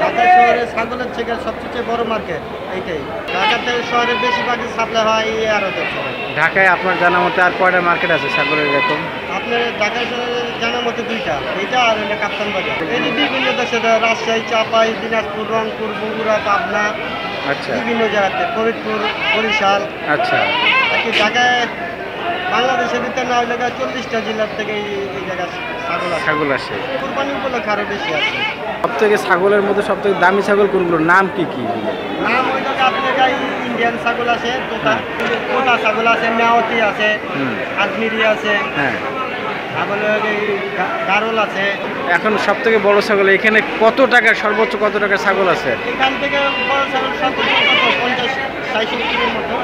ঢাকা শহরে ছাগলের থেকে সবচেয়ে বড় মার্কেট এইটাই। ঢাকা থেকে শহরে বেশিরভাগই সাপ্লাই হয় এই আড়তের সময়। ঢাকায় আপনার জানা মতে আর কয়টা মার্কেট আছে ছাগলের এরকম? আপনার ঢাকা শহরে জানার মতো দুইটা এইটা আর হলো কাপ্তান বাজার। এই যে বিভিন্ন দেশে রাজশাহী চাপাই দিনাজপুর রংপুর বগুড়া পাবনা আচ্ছা। বিভিন্ন জায়গাতে ফরিদপুর বরিশাল। আচ্ছা। আর কি ঢাকায় বাংলাদেশের ভিতরে না হলে চল্লিশটা জেলার থেকে এই জায়গায় ছাগল ছাগল আসে। কোরবানি উপলক্ষে আরও বেশি আছে সব থেকে ছাগলের মধ্যে সব থেকে দামি ছাগল কোনগুলো নাম কি কি? নাম ওই জায়গায় আপনার গাই ইন্ডিয়ান ছাগল আছে তোতা তোতা ছাগল আছে মেয়াওতি আছে আজমিরি আছে হ্যাঁ। গারল আছে এখন সব থেকে বড় ছাগল এখানে কত টাকার সর্বোচ্চ কত টাকার ছাগল আছে? এখান থেকে বড় ছাগল কত পঞ্চাশ ষাট মতো।